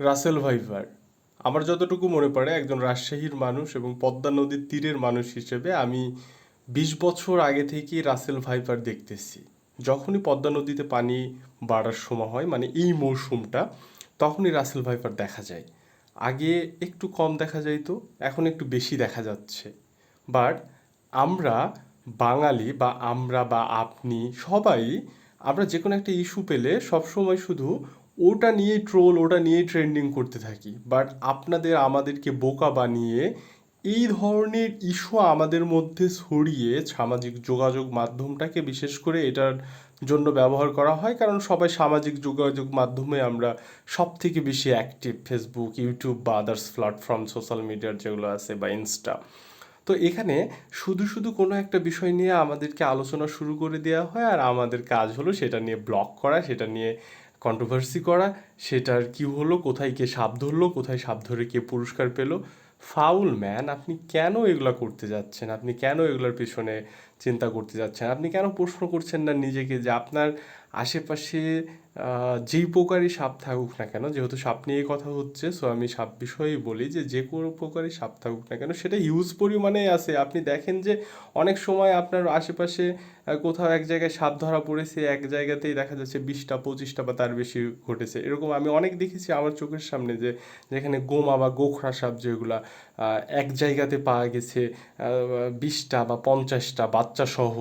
Russell viper আমার যতটুকু মনে পড়ে, একজন রাজশাহীর মানুষ এবং পদ্মা নদীর তীরের মানুষ হিসেবে আমি বিশ বছর আগে থেকেই রাসেল ভাইপার দেখতেছি। যখনই পদ্মা নদীতে পানি বাড়ার সময় হয় মানে এই মৌসুমটা, তখনই রাসেল ভাইপার দেখা যায়। আগে একটু কম দেখা যাইতো, এখন একটু বেশি দেখা যাচ্ছে। বাট আমরা বাঙালি বা আমরা বা আপনি সবাই, আমরা যে কোনো একটা ইস্যু পেলে সবসময় শুধু ওটা নিয়েই ট্রোল ওটা নিয়েই ট্রেন্ডিং করতে থাকি। বাট আপনাদের, আমাদেরকে বোকা বানিয়ে এই ধরনের ইস্যু আমাদের মধ্যে ছড়িয়ে সামাজিক যোগাযোগ মাধ্যমটাকে বিশেষ করে এটার জন্য ব্যবহার করা হয়। কারণ সবাই সামাজিক যোগাযোগ মাধ্যমে আমরা সব থেকে বেশি অ্যাক্টিভ ফেসবুক ইউটিউব বা আদার্স প্ল্যাটফর্ম সোশ্যাল মিডিয়ার যেগুলো আছে বা ইনস্টা তো এখানে শুধু শুধু কোনো একটা বিষয় নিয়ে আমাদেরকে আলোচনা শুরু করে দেওয়া হয় আর আমাদের কাজ হলো সেটা নিয়ে ব্লগ করা, সেটা নিয়ে কন্ট্রোভার্সি করা, সেটার কি হলো, কোথায় কে সাপ ধরলো, কোথায় সাপ ধরে কে পুরস্কার পেল। ফাউল ম্যান আপনি কেন এগুলা করতে যাচ্ছেন? আপনি কেন এগুলোর পিছনে চিন্তা করতে যাচ্ছেন? আপনি কেন প্রশ্ন করছেন না নিজেকে যে আপনার আশেপাশে যেই প্রকারই সাপ থাকুক না কেন, যেহেতু সাপ নিয়ে কথা হচ্ছে সো আমি সাপ বিষয়েই বলি যে যে কোনো প্রকারই সাপ থাকুক না কেন, সেটা হিউজ পরিমাণে আছে। আপনি দেখেন যে অনেক সময় আপনার আশেপাশে কোথাও এক জায়গায় সাপ ধরা পড়েছে, এক জায়গাতেই দেখা যাচ্ছে বিশটা, পঁচিশটা বা তার বেশি ঘটেছে। এরকম আমি অনেক দেখেছি আমার চোখের সামনে যে যেখানে গোমা বা গোখরা সাপ যেগুলা এক জায়গাতে পাওয়া গেছে বিশটা বা পঞ্চাশটা বাচ্চা সহ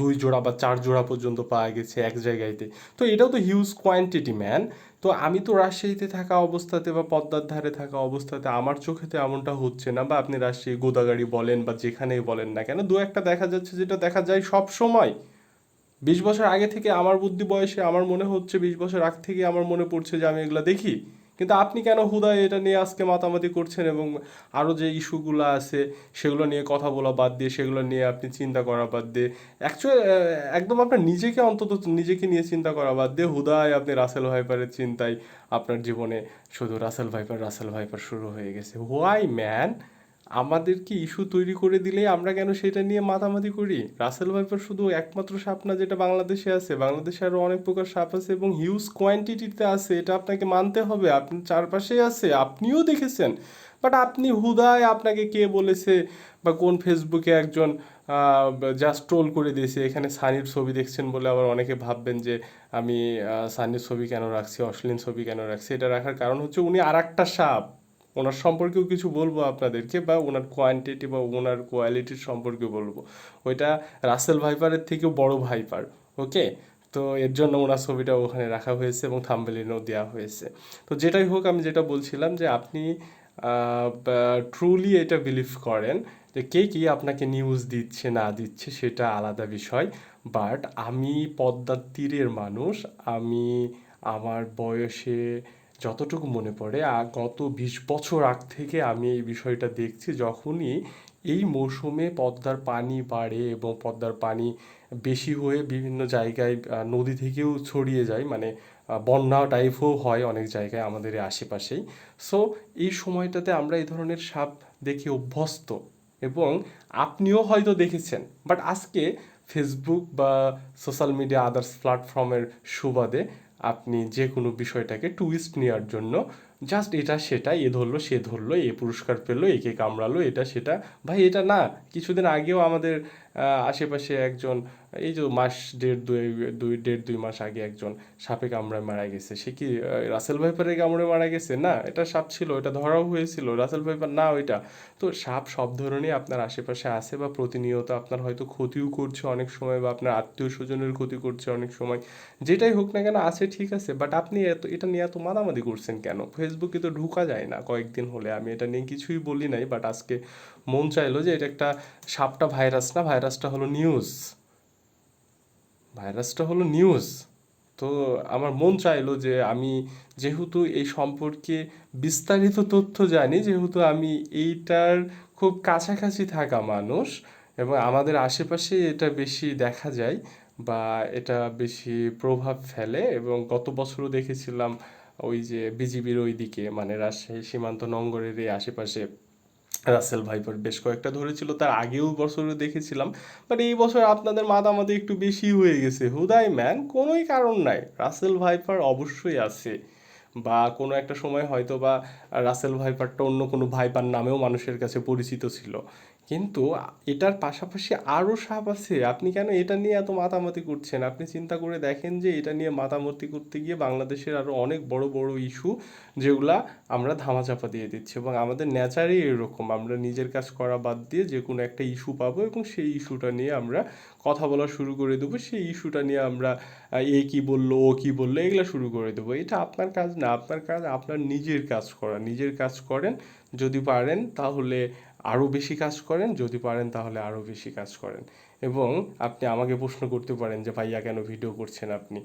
দুই জোড়া বা চার জোড়া পর্যন্ত পাওয়া গেছে এক জায়গাতে। তো এটাও তো হিউজ কোয়ান্টিটি ম্যান তো আমি তো রাজশাহীতে থাকা অবস্থাতে বা পদ্মার ধারে থাকা অবস্থাতে আমার চোখে তো এমনটা হচ্ছে না বা আপনি রাজশাহী, গোদাগাড়ি বলেন বা যেখানেই বলেন না কেন, দু একটা দেখা যাচ্ছে যেটা দেখা যায় সব সময়। বিশ বছর আগে থেকে আমার বুদ্ধি বয়সে আমার মনে হচ্ছে, বিশ বছর আগ থেকে আমার মনে পড়ছে যে আমি এগুলো দেখি। কিন্তু আপনি কেন হুদায় এটা নিয়ে আজকে মাতামাতি করছেন এবং আরও যে ইস্যুগুলো আছে সেগুলো নিয়ে কথা বলা বাদ দিয়ে, সেগুলো নিয়ে আপনি চিন্তা করা বাদ দিয়ে অ্যাকচুয়ালি একদম আপনার নিজেকে অন্তত নিজেকে নিয়ে চিন্তা করা বাদ দিয়ে হুদায় আপনি রাসেল ভাইপারের চিন্তায় আপনার জীবনে শুধু রাসেল ভাইপার রাসেল ভাইপার শুরু হয়ে গেছে। হোয়াই ম্যান আমাদেরকে ইস্যু তৈরি করে দিলে আমরা কেন সেটা নিয়ে মাতামাতি করি? রাসেল ভাইপার শুধু একমাত্র সাপ না যেটা বাংলাদেশে আছে। বাংলাদেশে আরও অনেক প্রকার সাপ আছে এবং হিউজ কোয়ান্টিটিতে আছে। এটা আপনাকে মানতে হবে। আপনি চারপাশেই আছে। আপনিও দেখেছেন। বাট আপনি হুদায় আপনাকে কে বলেছে বা কোন ফেসবুকে একজন জাস্ট ট্রোল করে দিয়েছে। এখানে সানির ছবি দেখছেন বলে আবার অনেকে ভাববেন যে আমি সানির ছবি কেন রাখছি? অশ্লীল ছবি কেন রাখছি? এটা রাখার কারণ হচ্ছে উনি আর একটা সাপ। ওনার সম্পর্কেও কিছু বলব আপনাদেরকে বা ওনার কোয়ান্টিটি বা ওনার কোয়ালিটির সম্পর্কে বলব। ওইটা রাসেল ভাইপারের থেকেও বড় ভাইপার, ওকে? তো এর জন্য ওনার ছবিটা ওখানে রাখা হয়েছে এবং থাম্বেলিনও দেওয়া হয়েছে। তো যেটাই হোক, আমি যেটা বলছিলাম যে আপনি ট্রুলি এটা বিলিভ করেন যে কে কি আপনাকে নিউজ দিচ্ছে, না দিচ্ছে, সেটা আলাদা বিষয়। বাট আমি পদ্মার তীরের মানুষ, আমি আমার বয়সে যতটুকু মনে পড়ে গত বিশ বছর আগ থেকে আমি এই বিষয়টা দেখছি যখনই এই মৌসুমে পদ্মার পানি বাড়ে এবং পদ্মার পানি বেশি হয়ে বিভিন্ন জায়গায় নদী থেকেও ছড়িয়ে যায় মানে বন্যা টাইপও হয় অনেক জায়গায় আমাদের আশেপাশেই। সো এই সময়টাতে আমরা এই ধরনের সাপ দেখে অভ্যস্ত এবং আপনিও হয়তো দেখেছেন বাট আজকে ফেসবুক বা সোশ্যাল মিডিয়া আদার্স প্ল্যাটফর্মের সুবাদে আপনি যে কোনো বিষয়টাকে টুইস্ট নেওয়ার জন্য জাস্ট এটা সেটা এ ধরলো, সে ধরলো, এ পুরস্কার পেল, একে কামড়ালো, এটা সেটা, ভাই এটা না, কিছুদিন আগেও আমাদের আশেপাশে একজন, এই যে মাস দেড় দুই দুই, দেড় দুই মাস আগে একজন সাপে কামড়ায় মারা গেছে। সে কি রাসেল ভাইপারের কামড়ে মারা গেছে? না, এটা সাপ ছিল, এটা ধরাও হয়েছিল, রাসেল ভাইপার না ওইটা। তো সাপ সব ধরনের আপনার আশেপাশে আছে বা প্রতিনিয়ত আপনার হয়তো ক্ষতিও করছে অনেক সময় বা আপনার আত্মীয় স্বজনের ক্ষতি করছে অনেক সময়। যেটাই হোক না কেন আছে, ঠিক আছে বাট আপনি এত, এটা নিয়ে এত মাতামাতি করছেন কেন? ফেসবুকে তো ঢুকা যায় না কয়েকদিন হলে, আমি এটা নিয়ে কিছুই বলি নাই বাট আজকে মন চাইলো যে এটা একটা সাপটা ভাইরাস না ভাইরাসটা হলো নিউজ ভাইরাসটা হলো নিউজ তো আমার মন চাইলো যে আমি যেহেতু এই সম্পর্কে বিস্তারিত তথ্য জানি, যেহেতু আমি এইটার খুব কাছাকাছি থাকা মানুষ এবং আমাদের আশেপাশে এটা বেশি দেখা যায় বা এটা বেশি প্রভাব ফেলে এবং গত বছরও দেখেছিলাম ওই যে বিজিবির ওই দিকে মানে রাজশাহী সীমান্ত নঙ্গরের এই আশেপাশে। রাসেল ভাইপার বেশ কয়েকটা ধরেছিল, তার আগেও বছরে দেখেছিলাম বাট এই বছর আপনাদের মাতামাতি একটু বেশি হয়ে গেছে। হুদাই ম্যান, কোনোই কারণ নাই। রাসেল ভাইপার অবশ্যই আছে। বা কোনো একটা সময় হয়তো বা রাসেল ভাইপারটা অন্য কোনো ভাইপার নামেও মানুষের কাছে পরিচিত ছিল। কিন্তু এটার পাশাপাশি আরও সাপ আছে। আপনি কেন এটা নিয়ে এত মাতামাতি করছেন? আপনি চিন্তা করে দেখেন যে এটা নিয়ে মাতামাতি করতে গিয়ে বাংলাদেশের আরও অনেক বড় বড় ইস্যু যেগুলা আমরা ধামাচাপা দিয়ে দিচ্ছি এবং আমাদের নেচারই এরকম। আমরা নিজের কাজ করা বাদ দিয়ে যে কোনো একটা ইস্যু পাবো এবং সেই ইস্যুটা নিয়ে আমরা কথা বলা শুরু করে দেবো। সেই ইস্যুটা নিয়ে আমরা এ কি বলল, ও কি বলল, এগুলো শুরু করে দেবো। এটা আপনার কাজ না। আপনার কাজ আপনার নিজের কাজ করা। নিজের কাজ করেন। যদি পারেন তাহলে আরও বেশি কাজ করেন, যদি পারেন তাহলে আরও বেশি কাজ করেন। এবং আপনি আমাকে প্রশ্ন করতে পারেন যে, ভাইয়া, কেন ভিডিও করছেন আপনি?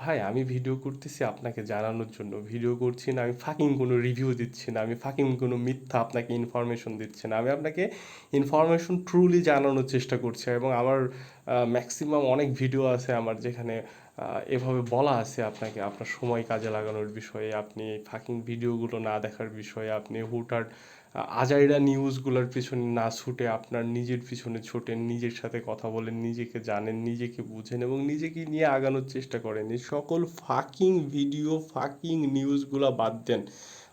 ভাই, আমি ভিডিও করতেছি আপনাকে জানানোর জন্য। ভিডিও করছি না, আমি ফাঁকিং কোনো রিভিউ দিচ্ছি না, আমি ফাকিং কোনো মিথ্যা আপনাকে ইনফরমেশন দিচ্ছি না। আমি আপনাকে ইনফরমেশন ট্রুলি জানানোর চেষ্টা করছি এবং আমার ম্যাক্সিমাম অনেক ভিডিও আছে আমার যেখানে এভাবে বলা আছে আপনাকে, আপনার সময় কাজে লাগানোর বিষয়ে, আপনি ফাকিং ভিডিওগুলো না দেখার বিষয়ে, আপনি হুটহাট আজাইরা নিউজগুলোর পিছনে না ছুটে আপনার নিজের পিছনে ছোটেন, নিজের সাথে কথা বলেন, নিজেকে জানেন, নিজেকে বুঝেন এবং নিজেকে নিয়ে আগানোর চেষ্টা করেন। এই সকল ফাকিং ভিডিও ফাকিং নিউজগুলো বাদ দেন।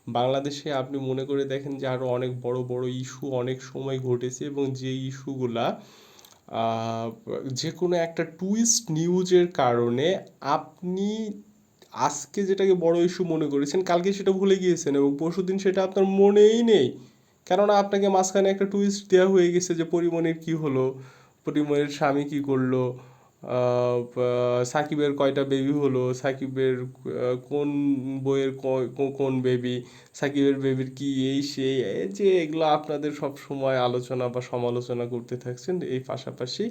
বাংলাদেশে আপনি মনে করে দেখেন যে আরও অনেক বড় বড় ইস্যু অনেক সময় ঘটেছে এবং যে ইস্যুগুলা যে কোনো একটা টুইস্ট নিউজের কারণে আপনি আজকে যেটাকে বড় ইস্যু মনে করেছেন, কালকে সেটা ভুলে গিয়েছেন এবং পরশুদিন সেটা আপনার মনেই নেই। কেননা আপনাকে মাঝখানে একটা টুইস্ট দেওয়া হয়ে গেছে যে পরিমণির কি হলো, পরিমণির স্বামী কি করল সাকিবের কয়টা বেবি হলো, সাকিবের কোন বইয়ের কোন বেবি সাকিবের বেবির কি, এই, সেই যে, এগুলো আপনাদের সব সময় আলোচনা বা সমালোচনা করতে থাকছেন, এই পাশাপাশি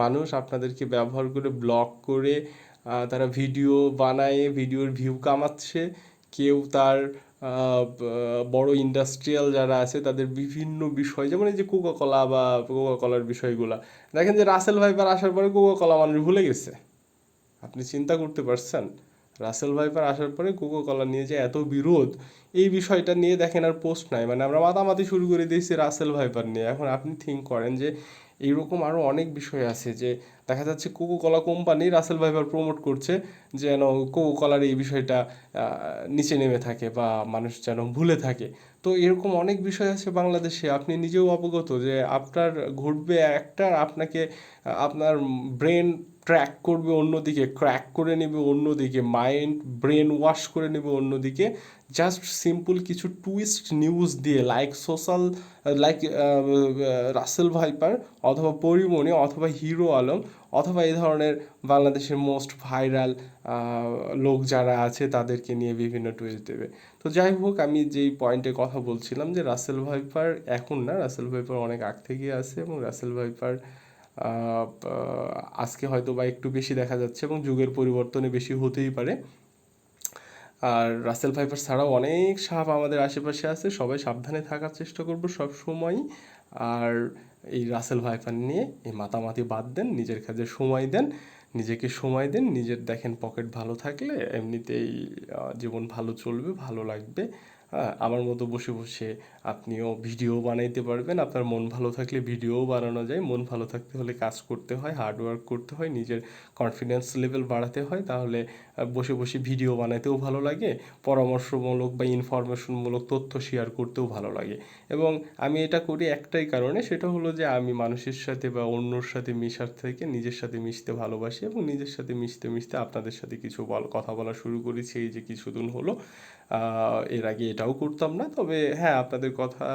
মানুষ আপনাদেরকে ব্যবহার করে ব্লগ করে তারা ভিডিও বানায়, ভিডিওর ভিউ কামাচ্ছে। কেউ তার বড় ইন্ডাস্ট্রিয়াল যারা আছে, তাদের বিভিন্ন বিষয়, যেমন এই যে কোকা কলা বা কোকা কলার বিষয়গুলা। দেখেন যে রাসেল ভাইপার আসার পরে কোকা কলা মানুষ ভুলে গেছে। আপনি চিন্তা করতে পারছেন? রাসেল ভাইপার আসার পরে কোকো কলা নিয়ে যে এত বিরোধ, এই বিষয়টা নিয়ে দেখেন আর পোস্ট নাই। মানে আমরা মাতামাতি শুরু করে দিয়েছি রাসেল ভাইপার নিয়ে। এখন আপনি থিঙ্ক করেন যে এইরকম আরও অনেক বিষয় আছে যে দেখা যাচ্ছে কোকো কলা কোম্পানি রাসেল ভাইবার প্রমোট করছে যেন কোকো কলার এই বিষয়টা নিচে নেমে থাকে বা মানুষ যেন ভুলে থাকে। তো এরকম অনেক বিষয় আছে বাংলাদেশে। আপনি নিজেও অবগত যে আপনার ঘটবে একটা আপনাকে, আপনার ব্রেন ট্র্যাক করবে অন্যদিকে ক্র্যাক করে নেবে অন্যদিকে মাইন্ড ব্রেন ওয়াশ করে নেবে অন্যদিকে জাস্ট সিম্পল কিছু টুইস্ট নিউজ দিয়ে like social like Russell viper অথবা পরিমণি অথবা হিরো আলম অথবা এই ধরনের বাংলাদেশের মোস্ট ভাইরাল লোক যারা আছে তাদেরকে নিয়ে বিভিন্ন টুইস্ট দেবে। তো যাই হোক, আমি যেই পয়েন্টে কথা বলছিলাম যে রাসেল ভাইপার এখন না রাসেল ভাইপার অনেক আগ থেকে আছে এবং রাসেল ভাইপার আজকে হয়তো বা একটু বেশি দেখা যাচ্ছে এবং যুগের পরিবর্তনে বেশি হতেই পারে। আর রাসেল ভাইপার ছাড়াও অনেক সাপ আমাদের আশেপাশে আছে, সবাই সাবধানে থাকার চেষ্টা করব সব সময় আর এই রাসেল ভাইপার নিয়ে এই মাতামাতি বাদ দেন, নিজের কাজে সময় দেন, নিজেকে সময় দেন, নিজের দেখেন পকেট ভালো থাকলে এমনিতেই জীবন ভালো চলবে, ভালো লাগবে। হ্যাঁ আমার মতো বসে বসে আপনিও ভিডিও বানাইতে পারবেন। আপনার মন ভালো থাকলে ভিডিও বানানো যায়। মন ভালো থাকতে হলে কাজ করতে হয় হার্ডওয়ার্ক করতে হয়, নিজের কনফিডেন্স লেভেল বাড়াতে হয়। তাহলে বসে বসে ভিডিও বানাতেও ভালো লাগে, পরামর্শমূলক বা ইনফরমেশনমূলক তথ্য শেয়ার করতেও ভালো লাগে। এবং আমি এটা করি একটাই কারণে, সেটা হলো যে আমি মানুষের সাথে বা অন্যর সাথে মিশার থেকে নিজের সাথে মিশতে ভালোবাসি এবং নিজের সাথে মিশতে মিশতে আপনাদের সাথে কিছু বল, কথা বলা শুরু করেছি। এই যে কিছুদিন হলো এর আগে এটাও করতাম না। তবে হ্যাঁ আপনাদের কথা,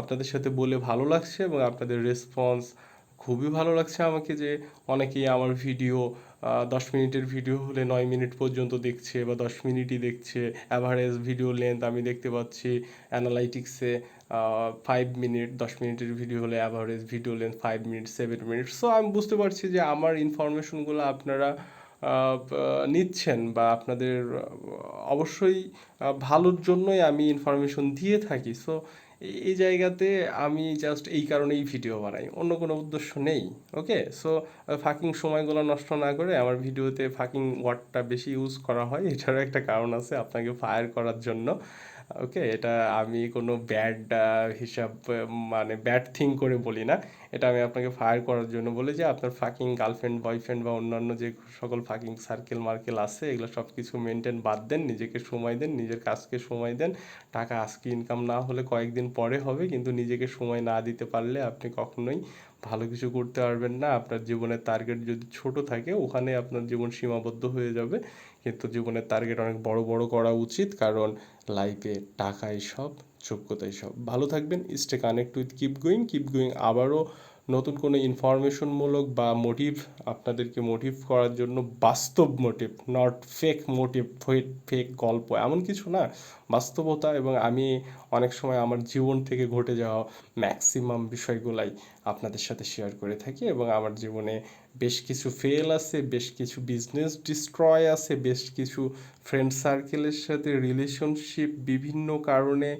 আপনাদের সাথে বলে ভালো লাগছে এবং আপনাদের রেসপন্স খুবই ভালো লাগছে আমাকে যে অনেকেই আমার ভিডিও দশ মিনিটের ভিডিও হলে নয় মিনিট পর্যন্ত দেখছে বা দশ মিনিটই দেখছে। অ্যাভারেজ ভিডিও লেন্থ আমি দেখতে পাচ্ছি অ্যানালাইটিক্সে ফাইভ মিনিট দশ মিনিটের ভিডিও হলে average video length five minute seven minute so আমি বুঝতে পারছি যে আমার ইনফরমেশনগুলো আপনারা নিচ্ছেন বা আপনাদের অবশ্যই ভালোর জন্যই আমি ইনফরমেশন দিয়ে থাকি। সো এই জায়গাতে আমি জাস্ট এই কারণেই ভিডিও বানাই। অন্য কোনো উদ্দেশ্য নেই ওকে সো ফাকিং সময়গুলো নষ্ট না করে আমার ভিডিওতে ফাকিং ওয়ার্ডটা বেশি ইউজ করা হয়। এটারও একটা কারণ আছে আপনাকে ফায়ার করার জন্য। ওকে এটা আমি কোনো ব্যাড হিসাব মানে ব্যাড থিং করে বলি না। এটা আমি আপনাকে ফায়ার করার জন্য বলি যে, আপনার ফাকিং গার্লফ্রেন্ড বয়ফ্রেন্ড বা অন্যান্য যে সকল ফাকিং সার্কেল মার্কেল আছে, এগুলো সব কিছু মেনটেন বাদ দেন, নিজেকে সময় দেন, নিজের কাজকে সময় দেন। টাকা আজকে ইনকাম না হলে কয়েকদিন পরে হবে, কিন্তু নিজেকে সময় না দিতে পারলে আপনি কখনোই ভালো কিছু করতে পারবেন না। আপনার জীবনের টার্গেট যদি ছোট থাকে, ওখানে আপনার জীবন সীমাবদ্ধ হয়ে যাবে। কিন্তু জীবনের টার্গেট অনেক বড় বড় করা উচিত, কারণ লাইফে টাকাই সব, যোগ্যতাই সব। ভালো থাকবেন stay connect with keep going keep going আবারও নতুন কোনো ইনফরমেশনমূলক বা মোটিভ আপনাদেরকে মোটিভ করার জন্য বাস্তব motive not fake motive fake গল্প, এমন কিছু না। বাস্তবতা এবং আমি অনেক সময় আমার জীবন থেকে ঘটে যাওয়া ম্যাক্সিমাম বিষয়গুলাই আপনাদের সাথে শেয়ার করে থাকি এবং আমার জীবনে বেশ কিছু ফেল আছে, বেশ কিছু বিজনেস ডিস্ট্রয় আছে, বেশ কিছু ফ্রেন্ড সার্কেলের সাথে রিলেশনশিপ বিভিন্ন কারণে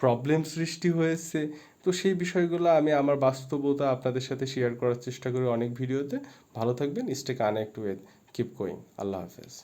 প্রবলেম সৃষ্টি হয়েছে। তো সেই বিষয়গুলো আমি আমার বাস্তবতা আপনাদের সাথে শেয়ার করার চেষ্টা করি অনেক ভিডিওতে। ভালো থাকবেন stay connect with keep going আল্লাহ হাফেজ।